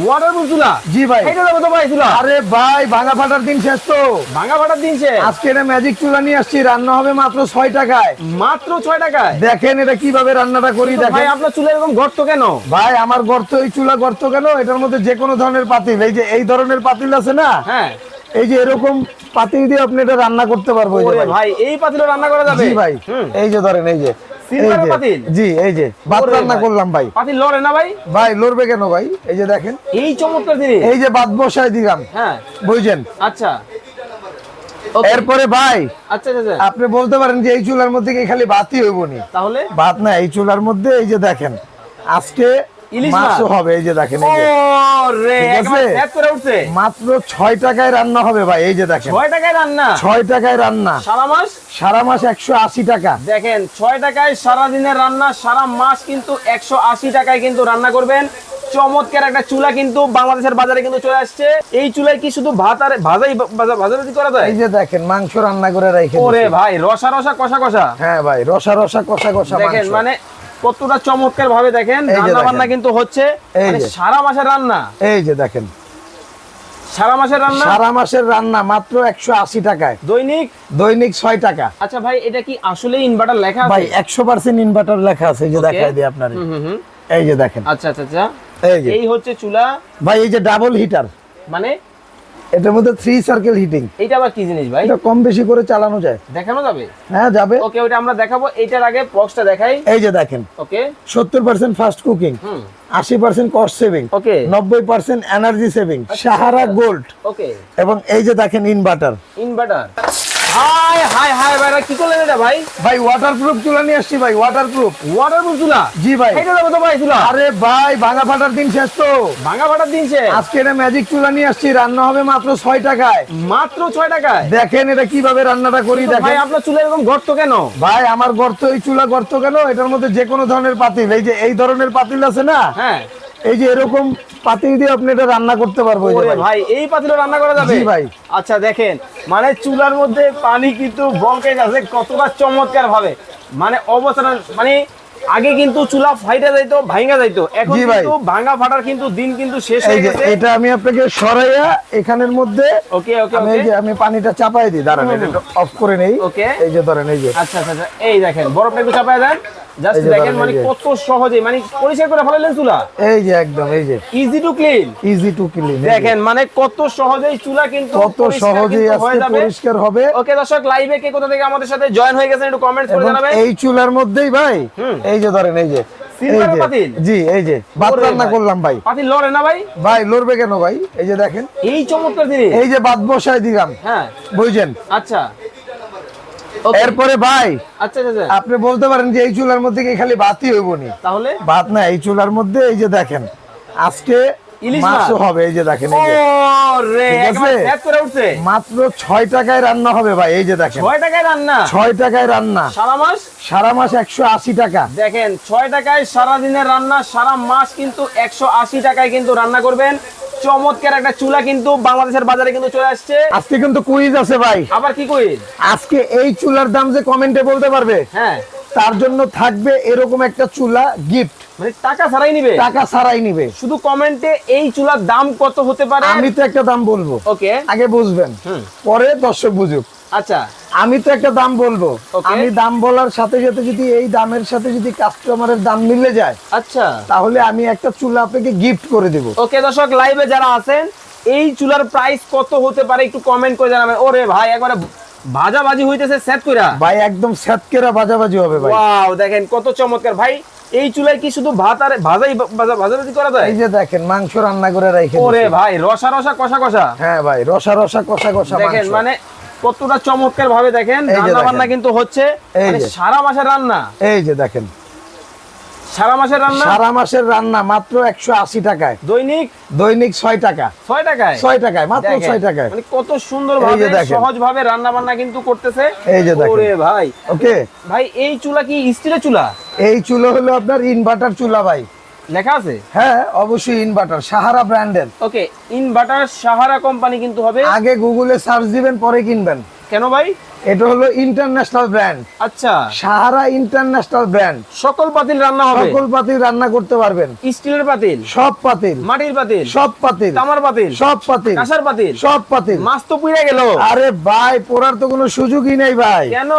Waterproof চুলা জি ভাই। এটা যাবে তো ভাই চুলা আরে ভাই ভাঙা ফাটার দিন শেষ তো। ভাঙা ফাটার দিন শেষ। আজকে এটা ম্যাজিক চুলা নিয়ে আসছি রান্না হবে মাত্র ছয় টাকায়। মাত্র ছয় টাকায়? দেখেন এটা কীভাবে রান্নাটা করি তো ভাই আপনার চুলা এরকম গর্ত কেন? ভাই আমার গর্ত এই চুলা গর্ত কেন? এটার মধ্যে যে কোনো ধরনের পাতিল এই যে এই ধরনের পাতিল আছে না? হ্যাঁ। এই যে এরকম পাতিল দিয়ে আপনি এটা রান্না করতে পারব ভাই। ভাই এই পাতিলে রান্না করা যাবে? জি ভাই। এই যে ধরেন এই যে। এই যে, পাতিল? জি এই যে ভাত রান্না করলাম ভাই। পাতিল লড়ে না ভাই? ভাই লড়বে কেন ভাই? এই যে দেখেন। এই চমৎকার জিনিস। এই যে ভাত বসায় দিলাম। হ্যাঁ। বুঝছেন? আচ্ছা। এরপরে ভাই আচ্ছা আচ্ছা। আপনি বলতে পারেন যে এই চুলার মধ্যে কি খালি বাতি হইব নি? তাহলে? ভাত না এই চুলার মধ্যে এই যে দেখেন আজকে মাছও হবে এই যে দেখেন এই যে। ওরে ঠিক আছে? একবার set করে উঠছে। মাত্র ছয় টাকায় রান্না হবে ভাই এই যে দেখেন। ছয় টাকায় রান্না? ছয় টাকায় রান্না। সারা মাস? সারা মাস একশো আশি টাকা। দেখেন ছয় টাকায় সারা দিনের রান্না সারা মাস কিন্তু একশো আশি টাকায় কিন্তু রান্না করবেন। চমৎকার একটা চুলা কিন্তু বাংলাদেশের বাজারে কিন্তু চলে আসছে। এই চুলায় কি শুধু ভাত আর ভাজাই ভাজা- ভাজাভাজি করা যায়? এই যে দেখেন মাংস রান্না করে রেখে ওরে ভাই রসা রসা কষা কষা। হ্যাঁ ভাই রসা রসা কষা কষা দেখেন মানে কতটা চমৎকার ভাবে দেখেন রান্না বান্না কিন্তু হচ্ছে মানে। সারা মাসের রান্না। এই যে দেখেন। সারা মাসের রান্না? সারা মাসের রান্না মাত্র একশো আশি টাকায়। দৈনিক? দৈনিক ছয় টাকা। আচ্ছা ভাই এটা কি আসলে ইনভার্টার লেখা ভাই আছে একশো পার্সেন্ট ইনভার্টার লেখা আছে যে দেখাই দিই আপনার। এই যে দেখেন। আচ্ছা আচ্ছা আচ্ছা। এই যে। এই হচ্ছে চুলা। ভাই এই যে ডাবল হিটার মানে এটার মধ্যে থ্রি সার্কেল হিটিং এটা আবার কি জিনিস ভাই? এটা কম বেশি করে চালানো যায়। দেখানো যাবে? হ্যাঁ যাবে। ওকে ওটা আমরা দেখাবো। এটার আগে বক্সটা দেখাই। এই যে দেখেন। ওকে। সত্তর পার্সেন্ট ফাস্ট কুকিং হুম। আশি পার্সেন্ট কস্ট সেভিং ওকে। নব্বই percent energy saving Sahara gold okay. এবং এই যে দেখেন ইনভার্টার ইনভার্টার হাই হাই হাই ভাই কি করলেন এটা ভাই? ভাই ওয়াটারপ্রুফ চুলা নিয়ে আসছি ভাই ওয়াটারপ্রুফ ওয়াটারপ্রুফ চুলা? জি ভাই। এটা যাবে তো ভাই চুলা। আরে ভাই ভাঙা ফাটার দিন শেষ তো। ভাঙা ফাটার দিন শেষ। আজকে এটা ম্যাজিক চুলা নিয়ে আসছি রান্না হবে মাত্র ছয় টাকায়। মাত্র ছয় টাকায়? দেখেন এটা কীভাবে রান্নাটা করি তো ভাই আপনার চুলা এরকম গর্ত কেন? ভাই আমার গর্ত এই চুলা গর্ত কেন? এটার মধ্যে যে কোনো ধরনের পাতিল এই যে এই ধরনের পাতিল আছে না? হ্যাঁ। এই যে এরকম পাতিল দিয়ে আপনি এটা রান্না করতে পারব ভাই। এই পাতিলে রান্না করা যাবে? ভাই। আচ্ছা দেখেন মানে চুলার মধ্যে পানি কিন্তু বলকে গেছে কতটা চমৎকার ভাবে মানে অবস্থা মানে আগে কিন্তু চুলা ফাইটা যাইতো ভাঙা যাইতো। এখন কিন্তু ভাঙা ফাটার কিন্তু দিন কিন্তু শেষ হয়ে গেছে। এটা আমি আপনাকে সরাইয়া এখানের মধ্যে ওকে ওকে আমি যে আমি পানিটা চাপাই দিই। দাঁড়ান এটা অফ করে নেই। ওকে। এই যে ধরেন এই যে। আচ্ছা আচ্ছা আচ্ছা। এই দেখেন বরফটা একটু চাপায় দেন। জাস্ট দেখেন মানে কত সহজে মানে পরিষ্কার করে ফেলালেন চুলা। এই যে একদম এই যে। Easy to clean easy to clean দেখেন মানে কত সহজেই চুলা কিন্তু কত সহজেই আজকে পরিষ্কার হবে। ওকে দর্শক লাইভে কে কোথা থেকে আমাদের সাথে জয়েন হয়ে গেছেন একটু কমেন্টস করে জানাবেন। এই চুলার মধ্যেই ভাই এই যে ধরেন এই যে। জি এই যে। ভাত রান্না করলাম ভাই। পাতি লড়ে না ভাই? ভাই লড়বে কেন ভাই? এই যে দেখেন। এই চমৎকার জিনিস। এই যে ভাত বসায় দিলাম। হ্যাঁ। বুঝছেন? আচ্ছা। এরপরে ভাই আচ্ছা আচ্ছা আচ্ছা। আপনি বলতে পারেন যে এই চুলার মধ্যে কি খালি ভাতই হইব নি? তাহলে? ভাত না এই চুলার মধ্যে এই যে দেখেন আজকে মাছও হবে এই যে দেখেন মাত্র ছয় টাকায় রান্না হবে ভাই এই যে দেখেন। ছয় টাকায় রান্না? ছয় টাকায় রান্না। সারা মাস? সারা মাস একশো আশি টাকা। দেখেন ছয় টাকায় সারা দিনের রান্না সারা মাস কিন্তু একশো আশি টাকায় কিন্তু রান্না করবেন। চমৎকার একটা চুলা কিন্তু বাংলাদেশের বাজারে কিন্তু চলে আসছে। আজকে কিন্তু কুইজ আছে ভাই। আবার কি কই আজকে এই চুলার দাম যে কমেন্টে বলতে পারবে হ্যাঁ। তার জন্য থাকবে এরকম একটা চুলা গিফট মানে টাকা ছাড়াই নিবে? টাকা ছাড়াই নিবে। শুধু কমেন্টে এই চুলার দাম কত হতে পারে? আমি তো একটা দাম বলব। ওকে আগে বুঝবেন। পরে দর্শক বুঝুক। আচ্ছা। আমি তো একটা দাম বলব। আমি দাম বলার সাথে সাথে যদি এই দামের সাথে যদি কাস্টমারের দাম মিলে যায় আচ্ছা। তাহলে আমি একটা চুলা আপনাকে গিফট করে দেব। ওকে দর্শক লাইভে যারা আছেন এই চুলার প্রাইস কত হতে পারে একটু কমেন্ট করে জানাবেন। ওরে ভাই একবারে ভাজাভাজি হইতেছে সেট কইরা। ভাই একদম সেট স্যাতকেরা বাজাবাজি হবে ভাই। ওয়াও দেখেন কত চমৎকার। ভাই এই চুলায় কি শুধু ভাত আর ভাজাই ভাজা ভাজাভাজি করা যায়? এই যে দেখেন মাংস রান্না করে রেখে ওরে ভাই রসা রসা কষা কষা। হ্যাঁ ভাই রসা রসা কষা কষা দেখেন মানে কতটা চমৎকার ভাবে দেখেন রান্না বান্না কিন্তু হচ্ছে মানে। সারা মাসের রান্না। এই যে দেখেন। সারা মাসের রান্না? সারা মাসের রান্না মাত্র একশো আশি টাকায়। দৈনিক? দৈনিক ছয় টাকা। ছয় টাকায়? ছয় টাকায় মাত্র ছয় টাকায়। মানে কত সুন্দর ভাবে সহজ ভাবে রান্না বান্না কিন্তু করতেছে। এই যে। ওরে ভাই। ওকে। ভাই এই চুলা কি স্টিলের চুলা? এই চুলো হলো আপনার ইনভার্টার চুলা ভাই। লেখা আছে? হ্যাঁ অবশ্যই ইনভার্টার সাহারা ব্র্যান্ডের ওকে ইনভার্টার সাহারা কোম্পানি কিন্তু হবে। আগে গুগলে সার্চ দিবেন পরে কিনবেন। কেন ভাই? এটা হলো ইন্টারন্যাশনাল ব্র্যান্ড আচ্ছা। সাহারা ইন্টারন্যাশনাল ব্র্যান্ড সকল পাতিল রান্না হবে? সকল পাতিল রান্না করতে পারবেন। স্টিলের পাতিল? সব পাতিল। মাটির পাতিল? সব পাতিল। তামার পাতিল? সব পাতিল। কাঁসার পাতিল? সব পাতিল। মাছ তো পুড়ে গেল। আরে ভাই পোড়ার তো কোনো সুযোগই নেই ভাই। কেন?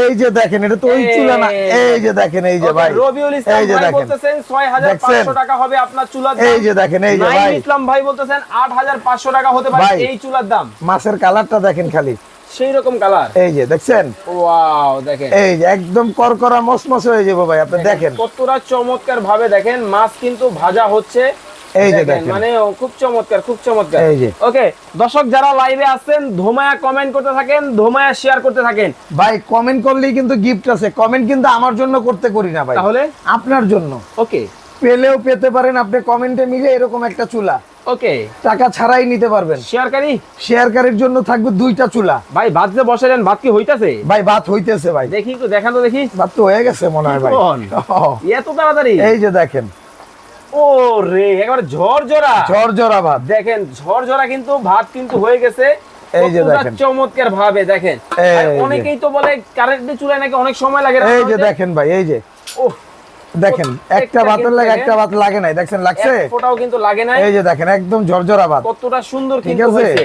এই যে দেখেন এটা তো ওই চুলা না। এই যে দেখেন এই যে ভাই। রবিউল ইসলাম ভাই বলতেছেন 6500 টাকা হবে আপনার চুলার দাম। এই যে দেখেন এই যে ভাই। ইসলাম ভাই বলতেছেন 8500 টাকা হতে পারে। এই চুলার দাম। মাছের কালারটা দেখেন খালি। সেই রকম কালার এই যে দেখছেন? ওয়াও দেখেন। এই যে একদম করকরা মসমস হয়ে যাব ভাই আপনি দেখেন কতটা চমৎকার ভাবে দেখেন মাছ কিন্তু ভাজা হচ্ছে। এই যে দেখেন। মানে খুব চমৎকার খুব চমৎকার। এই যে। ওকে দর্শক যারা লাইভে ধোমায়া কমেন্ট করতে থাকেন ধোমায়া শেয়ার করতে থাকেন। ভাই কমেন্ট করলেই কিন্তু গিফট আছে। কমেন্ট কিন্তু আমার জন্য করতে করি না ভাই। তাহলে? আপনার জন্য। ওকে পেলেও পেতে পারেন আপনি কমেন্টে মিলে এরকম একটা চুলা। ওকে টাকা ছাড়াই নিতে পারবেন। শেয়ারকারী? শেয়ারকারীর জন্য থাকবে দুইটা চুলা। ভাই ভাত যে বসালেন ভাত কি হইতাছে? ভাই ভাত হইতেছে ভাই। দেখি একটু দেখান তো দেখি। ভাত তো হয়ে গেছে মনে হয় ভাই। এত তাড়াতাড়ি? এই যে দেখেন। ও রে একবার ঝরঝরা। ঝরঝরা ভাত। দেখেন ঝরঝরা কিন্তু ভাত কিন্তু হয়ে গেছে। এই যে দেখেন। চমৎকার ভাবে দেখেন। অনেকেই তো বলে কারেন্টের চুলায় নাকি অনেক সময় লাগে এই যে দেখেন ভাই এই যে। ওহ দেখেন একটা কিন্তু লাগে একটা ভাত লাগে নাই দেখছেন লাগছে? ফোঁটাও কিন্তু লাগে নাই। এই যে দেখেন একদম ঝরঝরা ভাত। কতটা সুন্দর কিন্তু হয়েছে।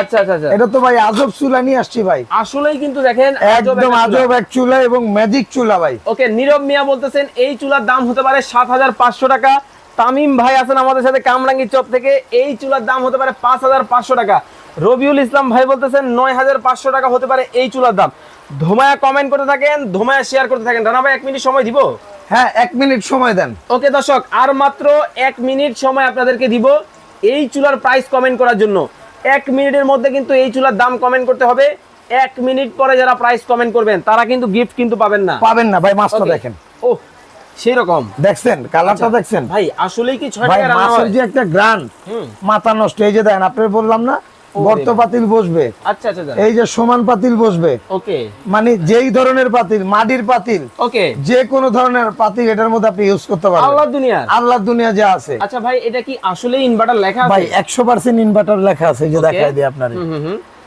আচ্ছা আচ্ছা আচ্ছা। এটা তো ভাই আজব চুলা নিয়ে আসছি ভাই। আসলেই কিন্তু দেখেন একদম আজব এক চুলা এবং ম্যাজিক চুলা ভাই। ওকে নীরব মিয়া বলতেছেন এই চুলার দাম হতে পারে সাত হাজার পাঁচশো টাকা। তামিম ভাই আছেন আমাদের সাথে কামরাঙ্গি চপ থেকে এই চুলার দাম হতে পারে পাঁচ হাজার পাঁচশো টাকা। রবিউল ইসলাম ভাই বলতেছেন নয় হাজার পাঁচশো টাকা হতে পারে এই চুলার দাম। ধোমায়া কমেন্ট করতে থাকেন ধোমায়া শেয়ার করতে থাকেন। রানা ভাই এক মিনিট সময় দিব? হ্যাঁ এক মিনিট সময় দেন। ওকে দর্শক আর মাত্র এক মিনিট সময় আপনাদেরকে দিব এই চুলার প্রাইস কমেন্ট করার জন্য। এক মিনিটের মধ্যে কিন্তু এই চুলার দাম কমেন্ট করতে হবে। এক মিনিট পরে যারা প্রাইস কমেন্ট করবেন তারা কিন্তু গিফট কিন্তু পাবেন না। পাবেন না ভাই মাছটা দেখেন। ও সেই রকম। দেখছেন কালারটা দেখছেন। ভাই আসলেই কি ছয় টাকা মাছের যে একটা গ্রান হুম। মাথা নষ্ট এই যে দেখেন আপনি বললাম না গর্ত। পাতিল বসবে। আচ্ছা আচ্ছা এই যে সমান পাতিল বসবে। ওকে। মানে যেই ধরনের পাতিল মাটির পাতিল ওকে। যে কোনো ধরনের পাতিল এটার মধ্যে আপনি ইউজ করতে আল্লাহ পারবেন দুনিয়ার? আল্লাহর দুনিয়া যা আছে। আচ্ছা ভাই এটা কি আসলেই ইনভার্টার লেখা ভাই আছে? একশো পার্সেন্ট ইনভার্টার লেখা আছে এই যে. দেখাই দিই আপনার।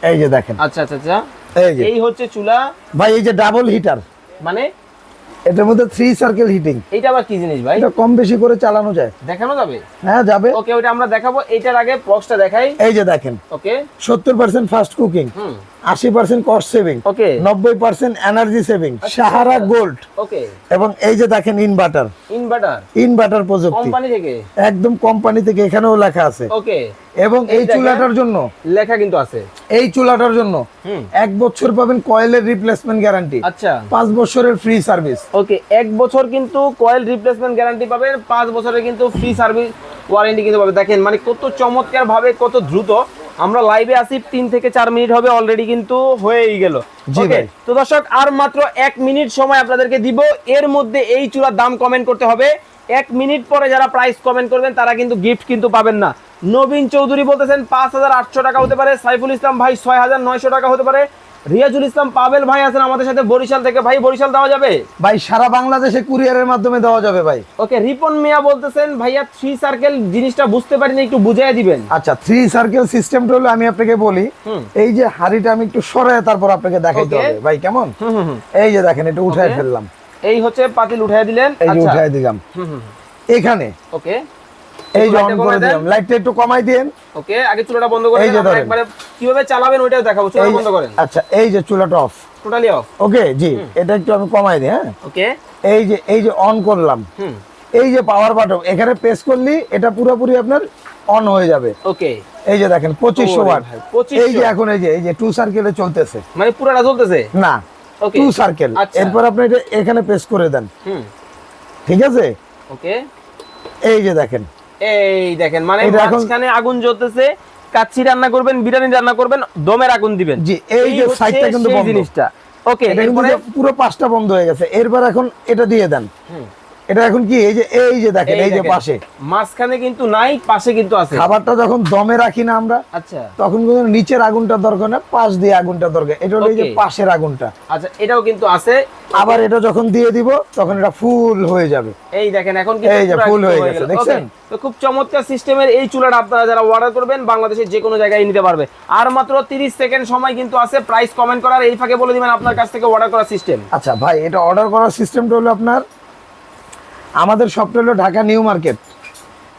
এই যে দেখেন। আচ্ছা আচ্ছা আচ্ছা। এই যে। এই হচ্ছে চুলা। ভাই এই যে ডাবল হিটার মানে এটার মধ্যে থ্রি সার্কেল হিটিং এটা আবার কি জিনিস ভাই? এটা কম বেশি করে চালানো যায়। দেখানো যাবে? হ্যাঁ যাবে। ওকে ওটা আমরা দেখাবো। এটার আগে বক্সটা দেখাই। এই যে দেখেন। ওকে। সত্তর পার্সেন্ট ফাস্ট কুকিং হুম। আশি পার্সেন্ট কস্ট সেভিং ওকে নব্বই পার্সেন্ট এনার্জি সেভিং আচ্ছা। সাহারা গোল্ড ওকে এবং এই যে দেখেন ইনভার্টার ইনভার্টার ইনভার্টার প্রযুক্তি। কোম্পানি থেকে? একদম কোম্পানি থেকে এখানেও লেখা আছে। ওকে এবং এই চুলাটার জন্য। লেখা কিন্তু আছে। এই চুলাটার জন্য এক বছর পাবেন কয়েলের রিপ্লেসমেন্ট গ্যারান্টি আচ্ছা। পাঁচ বছরের ফ্রি সার্ভিস ওকে এক বছর কিন্তু কয়েল রিপ্লেসমেন্ট গ্যারান্টি পাবেন পাঁচ বছরের কিন্তু ফ্রি সার্ভিস ওয়ারেন্টি কিন্তু পাবে দেখেন মানে কত চমৎকার ভাবে কত দ্রুত আমরা লাইভে আসি তিন থেকে চার মিনিট হবে অলরেডি কিন্তু হয়েই গেল। তো দর্শক আর মাত্র এক মিনিট সময় আপনাদেরকে দিব। এর মধ্যে এই চুলার দাম কমেন্ট করতে হবে। এক মিনিট পরে যারা প্রাইস কমেন্ট করবেন তারা কিন্তু গিফট কিন্তু পাবেন না। নবীন চৌধুরী বলতেছেন পাঁচ হাজার আটশো টাকা হতে পারে। সাইফুল ইসলাম ভাই ছয় হাজার নয়শো টাকা হতে পারে। রিয়াজুল ইসলাম পাবেল ভাই আছেন আমাদের সাথে বরিশাল থেকে। ভাই বরিশাল দেওয়া যাবে? ভাই সারা বাংলাদেশে কুরিয়ারের মাধ্যমে দেওয়া যাবে ভাই। ওকে রিপন মিয়া বলতেছেন ভাইয়া থ্রি সার্কেল জিনিসটা বুঝতে পারিনি একটু বুঝাই দিবেন। আচ্ছা থ্রি সার্কেল সিস্টেমটা হলো আমি আপনাকে বলি এই যে হাড়িটা আমি একটু সরাই তারপর আপনাকে দেখাইতে Okay. হবে ভাই কেমন। এই যে দেখেন এটা উঠাই ফেললাম। এই হচ্ছে পাতিল উঠাই দিলেন। এই আচ্ছা। উঠাই দিলাম। হুম হুম। এখানে ওকে। এই যে অন করে দিলাম। লাইটটা একটু কমাই দিন। ওকে আগে চুলাটা বন্ধ করে দেন, আমরা একবারে কীভাবে চালাবেন ওইটাও দেখাবো চুলা বন্ধ করেন। আচ্ছা এই যে চুলাটা off totally off okay ji এটা একটু আমি কমাই দিই হ্যাঁ? ওকে। এই যে এই যে অন করলাম। হুম। এই যে পাওয়ার বাটন এখানে প্রেস করলি এটা পুরোপুরি আপনার অন হয়ে যাবে। ওকে। এই যে দেখেন পঁচিশশো ওয়াট এই যে এখন এই যে এই যে টু সার্কেলে চলতেছে। মানে পুরাটা চলতেছে? না টু সার্কেল আচ্ছা। এরপর আপনি এটা এখানে প্রেস করে দেন। ঠিক আছে? ওকে। এই যে দেখেন এই দেখেন মানে মাঝখানে আগুন জ্বলতেছে কাচ্চি রান্না করবেন বিরিয়ানি রান্না করবেন দমের আগুন দিবেন। জি, এই যে সাইডটা কিন্তু বন্ধ। জিনিসটা। ওকে পুরো পাঁচটা বন্ধ হয়ে গেছে। এরপর এখন এটা দিয়ে দেন। হুম, এটা এখন কি? এই যে এই যে দেখেন এই যে পাশে। মাঝখানে কিন্তু নাই পাশে কিন্তু আছে। খাবারটা যখন দমে রাখি না আমরা আচ্ছা। তখন কিন্তু নিচের আগুনটা দরকার না পাশ দিয়ে আগুনটা দরকার। এটা হলো এই যে পাশের আগুনটা। আচ্ছা এটাও কিন্তু আছে। আবার এটা যখন দিয়ে দিব তখন এটা ফুল হয়ে যাবে। এই দেখেন এখন কিন্তু এই যে একদম হয়ে গেছে। দেখছেন? তো খুব চমৎকার সিস্টেমের এই চুলাটা আপনারা যারা অর্ডার করবেন বাংলাদেশের যে কোনো জায়গায় নিতে পারবে। আর মাত্র 30 সেকেন্ড সময় কিন্তু আছে প্রাইস কমেন্ট করার এই ফাঁকে বলে দিবেন আপনার কাছ থেকে অর্ডার করার সিস্টেম আচ্ছা ভাই এটা অর্ডার করার সিস্টেমটা হলো আপনার আমাদের শপটা হলো ঢাকা নিউ মার্কেট।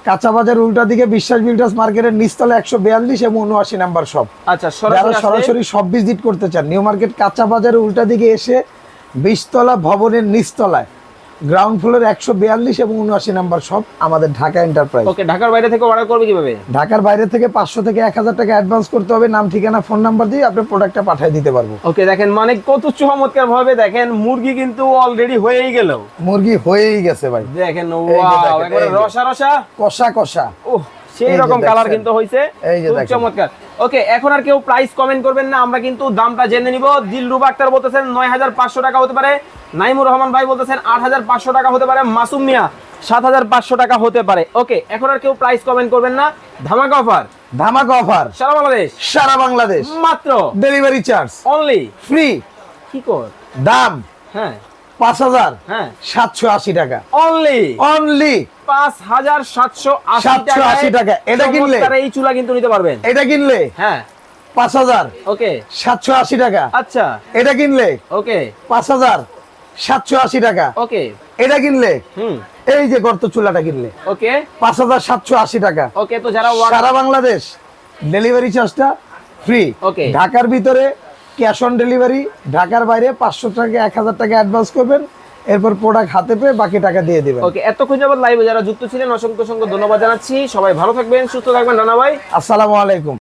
কাঁচাবাজার উল্টা দিকে বিশ্বাস বিল্ডার্স মার্কেটের নিচতলা একশো বিয়াল্লিশ এবং উনআশি নাম্বার শপ আচ্ছা যারা সরাসরি সব ভিজিট করতে চান নিউ মার্কেট কাঁচা বাজারের উল্টা দিকে এসে বিশতলা ভবনের নিচতলায়। গ্রাউন্ড ফ্লোর একশো বিয়াল্লিশ এবং উনআশি নাম্বার সব আমাদের ঢাকা এন্টারপ্রাইজ ওকে ঢাকার বাইরে থেকে অর্ডার করবে কীভাবে? ঢাকার বাইরে থেকে পাঁচশো থেকে এক হাজার টাকা অ্যাডভান্স করতে হবে নাম ঠিকানা ফোন নাম্বার দিয়ে আপনি প্রোডাক্টটা পাঠিয়ে দিতে পারব। ওকে দেখেন মানে কত চমৎকার ভাবে দেখেন মুরগি কিন্তু অলরেডি হয়েই গেল। মুরগি হয়েই গেছে ভাই। দেখেন। রসা রসা। কষা কষা। ওহ সেই রকম কালার কিন্তু হয়েছে এই যে। চমৎকার। ওকে এখন আর কেউ প্রাইস কমেন্ট করবেন না আমরা কিন্তু দামটা জেনে নিব। দিলরুবা আক্তার বলতেছেন নয় হাজার পাঁচশো টাকা হতে পারে নাইমুর রহমান ভাই বলতেছেন আট হাজার পাঁচশো টাকা হতে পারে মাসুম মিয়া সাত হাজার পাঁচশো টাকা হতে পারে। ওকে এখন আর কেউ প্রাইস কমেন্ট করবেন না ধামাকা অফার ধামাকা অফার সারা বাংলাদেশ। সারা বাংলাদেশ। মাত্র। ডেলিভারি চার্জ অনলি ফ্রি কি কর? দাম। হ্যাঁ। পাঁচ হাজার হ্যাঁ। সাতশো আশি টাকা। অনলি অনলি পাঁচ হাজার সাতশো আশি টাকা। এটা কিনলে? এই চুলা কিন্তু নিতে পারবেন। এটা কিনলে? হ্যাঁ। পাঁচ হাজার ওকে। সাতশো আশি টাকা। আচ্ছা। এটা কিনলে? ওকে। পাঁচ হাজার সাতশো আশি টাকা। ওকে। এটা কিনলে? হুম। এই যে গর্ত চুলাটা কিনলে? ওকে। পাঁচ হাজার সাতশো আশি টাকা। ওকে তো যারা সারা বাংলাদেশ ডেলিভারি চার্জটা ফ্রি Okay. ঢাকার ভিতরে ক্যাশ অন ডেলিভারি ঢাকার বাইরে পাঁচশো টাকা এক হাজার টাকা অ্যাডভান্স করবেন এরপর প্রোডাক্ট হাতে পেয়ে বাকি টাকা দিয়ে দেবেন। ওকে এতক্ষণ যাবত লাইভে যারা যুক্ত ছিলেন অসংখ্য অসংখ্য ধন্যবাদ জানাচ্ছি। সবাই ভালো থাকবেন সুস্থ থাকবেন নানা ভাই। আসসালামু আলাইকুম।